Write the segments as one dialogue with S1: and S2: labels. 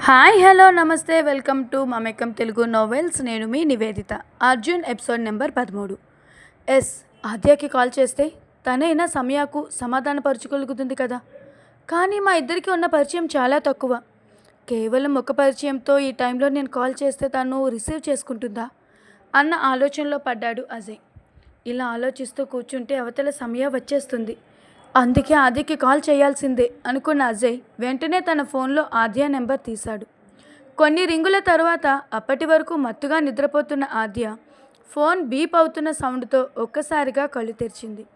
S1: Hi hello నమస్తే. Welcome to Mamekam Telugu novels. నేను మీ నివేదిత అర్జున్ ఎపిసోడ్ నెంబర్ పదమూడు. ఎస్ ఆద్యకి కాల్ చేస్తే తనైనా సమయాకు సమాధానపరచుకోగలుగుతుంది కదా? కానీ మా ఇద్దరికి ఉన్న పరిచయం చాలా తక్కువ. కేవలం ఒక పరిచయంతో ఈ టైంలో నేను కాల్ చేస్తే తను రిసీవ్ చేసుకుంటుందా? అన్న ఆలోచనలో పడ్డాడు అజయ్. ఇలా ఆలోచిస్తూ కూర్చుంటే అవతల సమయం వచ్చేస్తుంది. అందుకే ఆదికి కాల్ చేయాల్సిందే అనుకున్న అజయ్ వెంటనే తన ఫోన్లో ఆద్య నెంబర్ తీశాడు. కొన్ని రింగుల తర్వాత అప్పటి వరకు మత్తుగా నిద్రపోతున్న ఆద్య ఫోన్ బీప్ అవుతున్న సౌండ్తో ఒక్కసారిగా కళ్ళు తెరిచింది.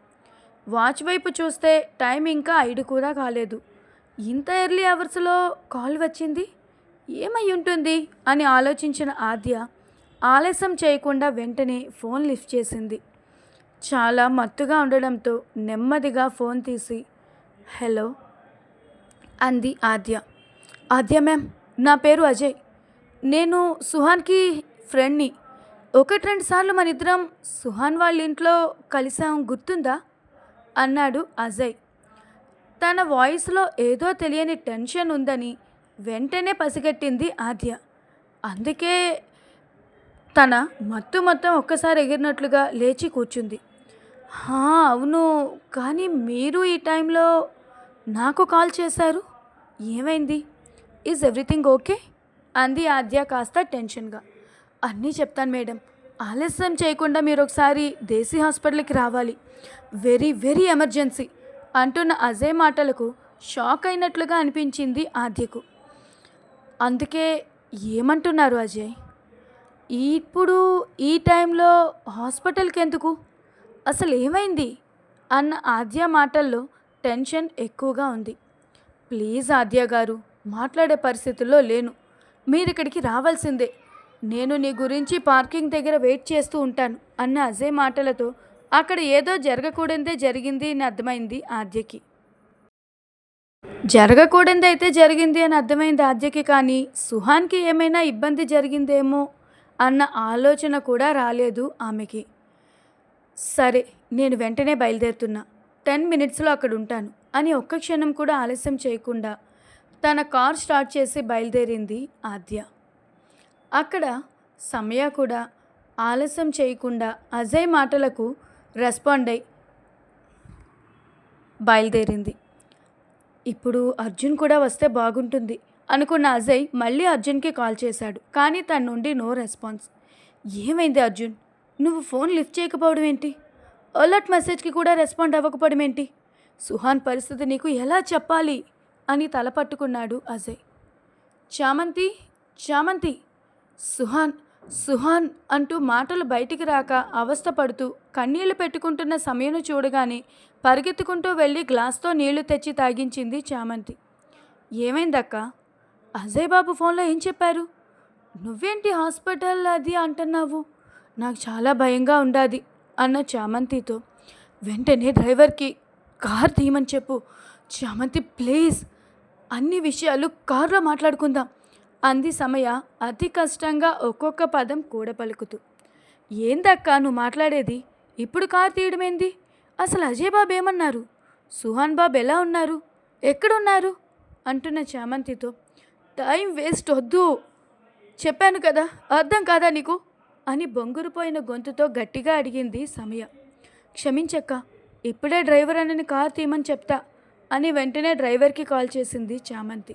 S1: వాచ్ వైపు చూస్తే టైం ఇంకా ఐదు కూడా కాలేదు. ఇంత ఎర్లీ అవర్స్లో కాల్ వచ్చింది? ఏమై ఉంటుంది? అని ఆలోచించిన ఆద్య ఆలస్యం చేయకుండా వెంటనే ఫోన్ లిఫ్ట్ చేసింది. చాలా మత్తుగా ఉండడంతో నెమ్మదిగా ఫోన్ తీసి హలో అంది ఆద్య. ఆద్య మ్యామ్ నా పేరు అజయ్. నేను సుహాన్కి ఫ్రెండ్ని. ఒకటి రెండు సార్లు మన ఇద్దరం సుహాన్ వాళ్ళ ఇంట్లో కలిసాం గుర్తుందా? అన్నాడు అజయ్. తన వాయిస్లో ఏదో తెలియని టెన్షన్ ఉందని వెంటనే పసిగట్టింది ఆద్య. అందుకే తన మత్తు మొత్తం ఒక్కసారి ఎగిరినట్లుగా లేచి కూర్చుంది. "హా, అవును. కానీ మీరు ఈ టైంలో నాకు కాల్ చేశారు? ఏమైంది? ఈజ్ ఎవ్రీథింగ్ ఓకే అంది ఆద్య కాస్త టెన్షన్గా. అన్నీ చెప్తాను మేడం. ఆలస్యం చేయకుండా మీరు ఒకసారి దేశీ హాస్పిటల్కి రావాలి. వెరీ వెరీ ఎమర్జెన్సీ అంటున్న అజయ్ మాటలకు షాక్ అయినట్లుగా అనిపించింది ఆద్యకు. అందుకే ఏమంటున్నారు అజయ్? ఇప్పుడు ఈ టైంలో హాస్పిటల్కి ఎందుకు అసలు ఏమైంది అన్న ఆద్య మాటల్లో టెన్షన్ ఎక్కువగా ఉంది. ప్లీజ్ ఆద్య గారు మాట్లాడే పరిస్థితుల్లో లేను. మీరు ఇక్కడికి రావాల్సిందే. నేను నీ గురించి పార్కింగ్ దగ్గర వెయిట్ చేస్తూ ఉంటాను అన్న అజయ్ మాటలతో అక్కడ ఏదో జరగకూడదే జరిగింది అని అర్థమైంది ఆద్యకి. జరగకూడదే అయితే జరిగింది అని అర్థమైంది ఆద్యకి కానీ సుహాన్కి ఏమైనా ఇబ్బంది జరిగిందేమో అన్న ఆలోచన కూడా రాలేదు ఆమెకి. సరే నేను వెంటనే బయలుదేరుతున్నా. టెన్ మినిట్స్లో అక్కడ ఉంటాను అని ఒక్క క్షణం కూడా ఆలస్యం చేయకుండా తన కార్ స్టార్ట్ చేసి బయలుదేరింది ఆద్య. అక్కడ సమయ కూడా ఆలస్యం చేయకుండా అజయ్ మాటలకు రెస్పాండ్ అయి బయలుదేరింది. ఇప్పుడు అర్జున్ కూడా వస్తే బాగుంటుంది అనుకున్న అజయ్ మళ్ళీ అర్జున్కి కాల్ చేశాడు కానీ తన నుండి నో రెస్పాన్స్. ఏమైంది అర్జున్? నువ్వు ఫోన్ లిఫ్ట్ చేయకపోవడం ఏంటి? అలర్ట్ మెసేజ్కి కూడా రెస్పాండ్ అవ్వకపోవడం ఏంటి? సుహాన్ పరిస్థితి నీకు ఎలా చెప్పాలి? అని తల పట్టుకున్నాడు అజయ్. చామంతి చామంతి సుహాన్ సుహాన్ అంటూ మాటలు బయటికి రాక అవస్థపడుతూ కన్నీళ్ళు పెట్టుకుంటున్న సమయం చూడగానే పరిగెత్తుకుంటూ వెళ్ళి గ్లాస్తో నీళ్ళు తెచ్చి తాగించింది చామంతి. ఏమైందక్క? అజయ్ బాబు ఫోన్లో ఏం చెప్పారు? నువ్వేంటి హాస్పిటల్ అది అంటున్నావు? నాకు చాలా భయంగా ఉండాది అన్న చామంతితో. వెంటనే డ్రైవర్కి కార్ తీయమని చెప్పు. చామంతి ప్లీజ్. అన్ని విషయాలు కారులో మాట్లాడుకుందాం అంది సమయ అతి కష్టంగా ఒక్కొక్క పదం కూడ పలుకుతూ ఏందక్క నువ్వు మాట్లాడేది? ఇప్పుడు కార్ తీయడమేంది? అసలు అజయ్ బాబు ఏమన్నారు? సుహాన్ బాబు ఎలా ఉన్నారు? ఎక్కడున్నారు? అంటున్న చామంతితో. టైం వేస్ట్ వద్దు. చెప్పాను కదా అర్థం కాదా నీకు? అని బొంగురుపోయిన గొంతుతో గట్టిగా అడిగింది సమయ. క్షమించక్క ఇప్పుడే డ్రైవర్ అన్నని కార్ తీయమని చెప్తా అని వెంటనే డ్రైవర్కి కాల్ చేసింది చామంతి.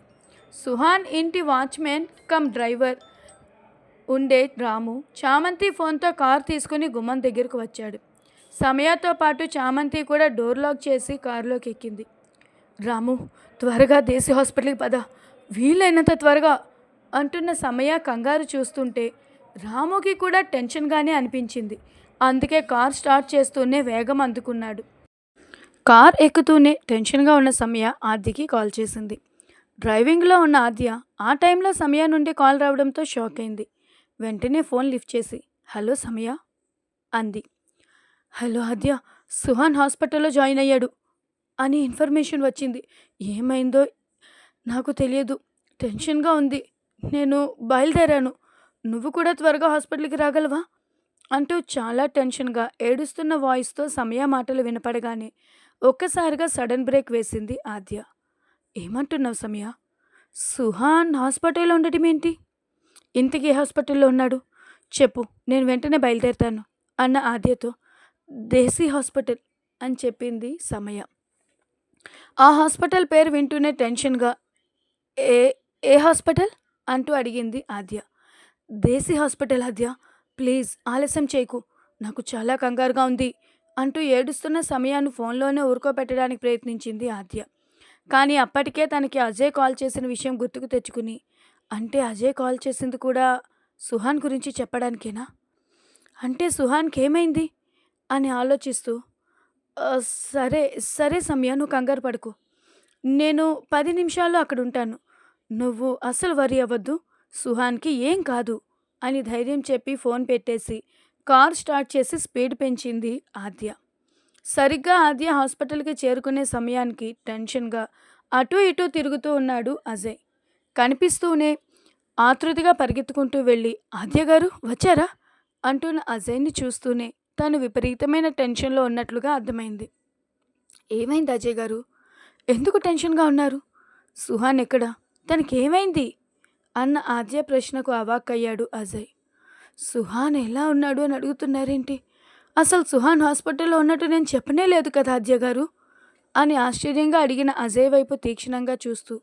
S1: సుహాన్ ఇంటి వాచ్మెన్ కమ్ డ్రైవర్ ఉండే రాము చామంతి ఫోన్తో కార్ తీసుకుని గుమ్మం దగ్గరకు వచ్చాడు. సమయతో పాటు చామంతి కూడా డోర్ లాక్ చేసి కారులోకి ఎక్కింది. రాము త్వరగా దేశీ హాస్పిటల్కి పద. వీలైనంత త్వరగా అంటున్న సమయ కంగారు చూస్తుంటే రాముకి కూడా టెన్షన్గానే అనిపించింది. అందుకే కార్ స్టార్ట్ చేస్తూనే వేగం అందుకున్నాడు. కార్ ఎక్కుతూనే టెన్షన్గా ఉన్న సమయ ఆద్యకి కాల్ చేసింది. డ్రైవింగ్లో ఉన్న ఆద్య ఆ టైంలో సమయ నుండి కాల్ రావడంతో షాక్ అయింది. వెంటనే ఫోన్ లిఫ్ట్ చేసి హలో సమయ అంది. హలో ఆద్య సుహాన్ హాస్పిటల్లో జాయిన్ అయ్యాడు అని ఇన్ఫర్మేషన్ వచ్చింది. ఏమైందో నాకు తెలియదు. టెన్షన్గా ఉంది. నేను బయలుదేరాను. నువ్వు కూడా త్వరగా హాస్పిటల్కి రాగలవా? అంటూ చాలా టెన్షన్గా ఏడుస్తున్న వాయిస్తో సమయ మాటలు వినపడగానే ఒక్కసారిగా సడన్ బ్రేక్ వేసింది ఆద్య. ఏమంటున్నావు సమయ? సుహాన్ హాస్పిటల్లో ఉండటం ఏంటి? ఇంతకీ ఏ హాస్పిటల్లో ఉన్నాడు? చెప్పు నేను వెంటనే బయలుదేరుతాను అన్న ఆద్యతో. దేశీ హాస్పిటల్ అని చెప్పింది సమయ. ఆ హాస్పిటల్ పేరు వింటూనే టెన్షన్గా ఏ ఏ హాస్పిటల్? అంటూ అడిగింది ఆద్య. దేశీ హాస్పిటల్ ఆద్య. ప్లీజ్ ఆలస్యం చేయకు. నాకు చాలా కంగారుగా ఉంది అంటూ ఏడుస్తున్న సమయాన్ని ఫోన్లోనే ఊరుకోబెట్టడానికి ప్రయత్నించింది ఆద్య. కానీ అప్పటికే తనకి అజయ్ కాల్ చేసిన విషయం గుర్తుకు తెచ్చుకుని అంటే అజయ్ కాల్ చేసింది కూడా సుహాన్ గురించి చెప్పడానికేనా? అంటే సుహాన్కి ఏమైంది? అని ఆలోచిస్తూ సరే సరే సమయ నువ్వు కంగారు పడుకో. నేను పది నిమిషాల్లో అక్కడ ఉంటాను నువ్వు అసలు వరి అవ్వద్దు. సుహాన్కి ఏం కాదు అని ధైర్యం చెప్పి ఫోన్ పెట్టేసి కార్ స్టార్ట్ చేసి స్పీడ్ పెంచింది ఆద్య. సరిగ్గా ఆద్య హాస్పిటల్కి చేరుకునే సమయానికి టెన్షన్గా అటు ఇటు తిరుగుతూ ఉన్నాడు అజయ్. కనిపిస్తూనే ఆతృతిగా పరిగెత్తుకుంటూ వెళ్ళి ఆద్య గారు వచ్చారా? అంటున్న అజయ్ని చూస్తూనే తను విపరీతమైన టెన్షన్లో ఉన్నట్లుగా అర్థమైంది. ఏమైంది అజయ్ గారు? ఎందుకు టెన్షన్గా ఉన్నారు? సుహాన్ ఎక్కడ? తనకేమైంది? అన్న ఆద్య ప్రశ్నకు అవాక్కయ్యాడు అజయ్. సుహాన్ ఎలా ఉన్నాడు అని అడుగుతున్నారేంటి? అసలు సుహాన్ హాస్పిటల్లో ఉన్నట్టు నేను చెప్పనే లేదు కదా ఆద్య గారు? అని ఆశ్చర్యంగా అడిగిన అజయ్ వైపు తీక్షణంగా చూస్తూ.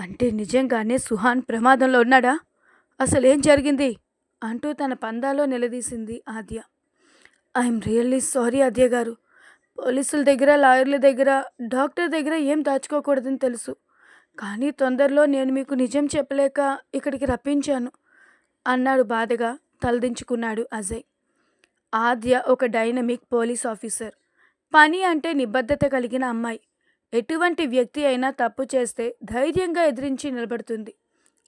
S1: అంటే నిజంగానే సుహాన్ ప్రమాదంలో ఉన్నాడా? అసలు ఏం జరిగింది? అంటూ తన పందాలో నిలదీసింది Aadya. I'm really sorry Aadya garu. పోలీసుల దగ్గర లాయర్ల దగ్గర డాక్టర్ దగ్గర ఏం దాచుకోకూడదని తెలుసు. కానీ తొందరలో నేను మీకు నిజం చెప్పలేక ఇక్కడికి రప్పించాను అన్నాడు బాధగా తలదించుకున్నాడు అజయ్. ఆద్య ఒక డైనమిక్ పోలీస్ ఆఫీసర్. పని అంటే నిబద్ధత కలిగిన అమ్మాయి. ఎటువంటి వ్యక్తి అయినా తప్పు చేస్తే ధైర్యంగా ఎదిరించి నిలబడుతుంది.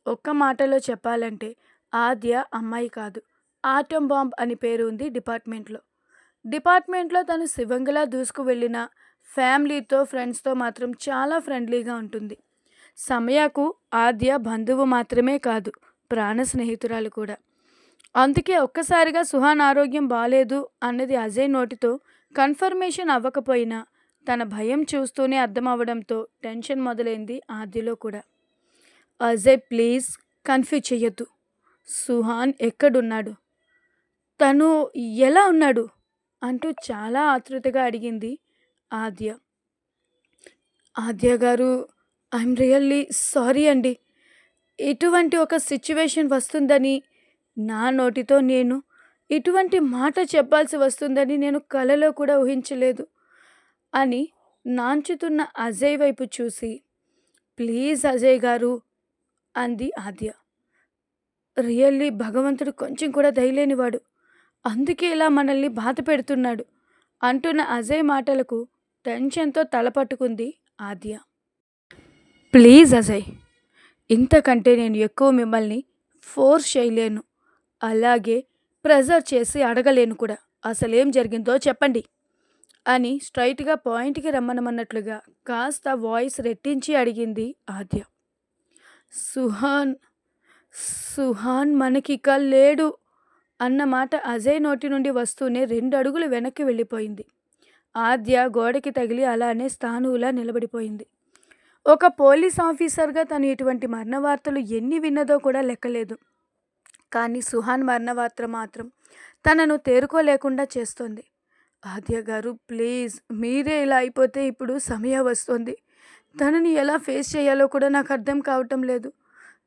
S1: ఒక్క మాటలో చెప్పాలంటే ఆద్య అమ్మాయి కాదు ఆటం బాంబ్ అని పేరు ఉంది డిపార్ట్మెంట్లో. డిపార్ట్మెంట్లో తను శివంగలా దూసుకు వెళ్ళిన ఫ్యామిలీతో ఫ్రెండ్స్తో మాత్రం చాలా ఫ్రెండ్లీగా ఉంటుంది. సమయకు ఆద్య బంధువు మాత్రమే కాదు ప్రాణ స్నేహితురాలు కూడా. అందుకే ఒక్కసారిగా సుహాన్ ఆరోగ్యం బాలేదు అన్నది అజయ్ నోటితో కన్ఫర్మేషన్ అవ్వకపోయినా తన భయం చూస్తూనే అర్థమవ్వడంతో టెన్షన్ మొదలైంది ఆద్యలో కూడా. అజయ్ ప్లీజ్ కన్ఫ్యూజ్ చెయ్యొద్దు. సుహాన్ ఎక్కడున్నాడు? తను ఎలా ఉన్నాడు? అంటూ చాలా ఆతృతగా అడిగింది ఆద్య. ఆద్య గారు ఐఎమ్ రియల్లీ సారీ అండి. ఇటువంటి ఒక సిచ్యువేషన్ వస్తుందని నా నోటితో నేను ఇటువంటి మాట చెప్పాల్సి వస్తుందని నేను కలలో కూడా ఊహించలేదు అని నాంచుతున్న అజయ్ వైపు చూసి ప్లీజ్ అజయ్ గారు అంది ఆద్య. రియల్లీ భగవంతుడు కొంచెం కూడా దయలేనివాడు. అందుకే ఇలా మనల్ని బాధ పెడుతున్నాడు అంటున్న అజయ్ మాటలకు టెన్షన్తో తలపట్టుకుంది ఆద్య. ప్లీజ్ అజయ్ ఇంతకంటే నేను ఎక్కువ మిమ్మల్ని ఫోర్స్ చేయలేను. అలాగే ప్రెజర్ చేసి అడగలేను కూడా. అసలేం జరిగిందో చెప్పండి. అని స్ట్రైట్గా పాయింట్కి రమ్మనమన్నట్లుగా కాస్త వాయిస్ రెట్టించి అడిగింది ఆద్య. సుహాన్ సుహాన్ మనకిక లేడు అన్న మాట అజయ్ నోటి నుండి వస్తూనే రెండు అడుగులు వెనక్కి వెళ్ళిపోయింది. ఆద్య గోడకి తగిలి అలానే స్థానువులా నిలబడిపోయింది. ఒక పోలీస్ ఆఫీసర్గా తను ఇటువంటి మరణ వార్తలు ఎన్ని విన్నదో కూడా లెక్కలేదు. కానీ సుహాన్ మరణ వార్త మాత్రం తనను తేరుకోలేకుండా చేస్తోంది. ఆద్య గారు ప్లీజ్ మీరే ఇలా అయిపోతే ఇప్పుడు సమయ వస్తుంది. తనని ఎలా ఫేస్ చేయాలో కూడా నాకు అర్థం కావటం లేదు.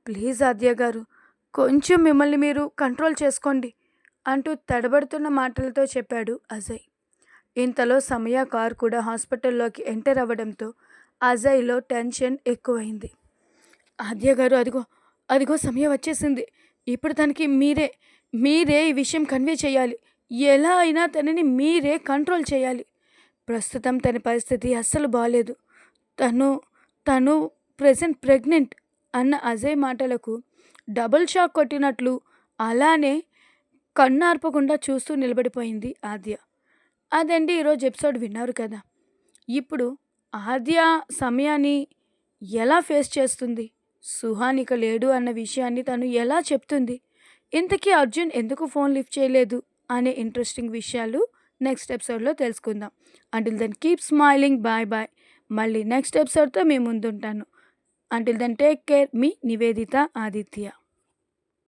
S1: ప్లీజ్ ఆద్య గారు కొంచెం మిమ్మల్ని మీరు కంట్రోల్ చేసుకోండి అంటూ తడబడుతున్న మాటలతో చెప్పాడు అజయ్. ఇంతలో సమయ కార్ కూడా హాస్పిటల్లోకి ఎంటర్ అవ్వడంతో అజయ్లో టెన్షన్ ఎక్కువైంది. ఆద్య గారు అదిగో అదిగో సమయం వచ్చేసింది. ఇప్పుడు తనకి మీరే మీరే ఈ విషయం కన్వే చేయాలి. ఎలా అయినా తనని మీరే కంట్రోల్ చేయాలి. ప్రస్తుతం తన పరిస్థితి అస్సలు బాగాలేదు తను తను ప్రెసెంట్ ప్రెగ్నెంట్ అన్న అజయ్ మాటలకు డబుల్ షాక్ కొట్టినట్లు అలానే కన్నార్పకుండా చూస్తూ నిలబడిపోయింది ఆద్య. అదండి ఈరోజు ఎపిసోడ్ విన్నారు కదా. ఇప్పుడు ఆద్య సమయాన్ని ఎలా ఫేస్ చేస్తుంది? సుహాన్ ఇక లేడు అన్న విషయాన్ని తను ఎలా చెప్తుంది? ఇంతకీ అర్జున్ ఎందుకు ఫోన్ లిఫ్ట్ చేయలేదు అనే ఇంట్రెస్టింగ్ విషయాలు నెక్స్ట్ ఎపిసోడ్లో తెలుసుకుందాం. Until then keep smiling bye bye. మళ్ళీ నెక్స్ట్ ఎపిసోడ్తో మీ ముందుంటాను. Until then take care. మీ నివేదిత ఆదిత్య.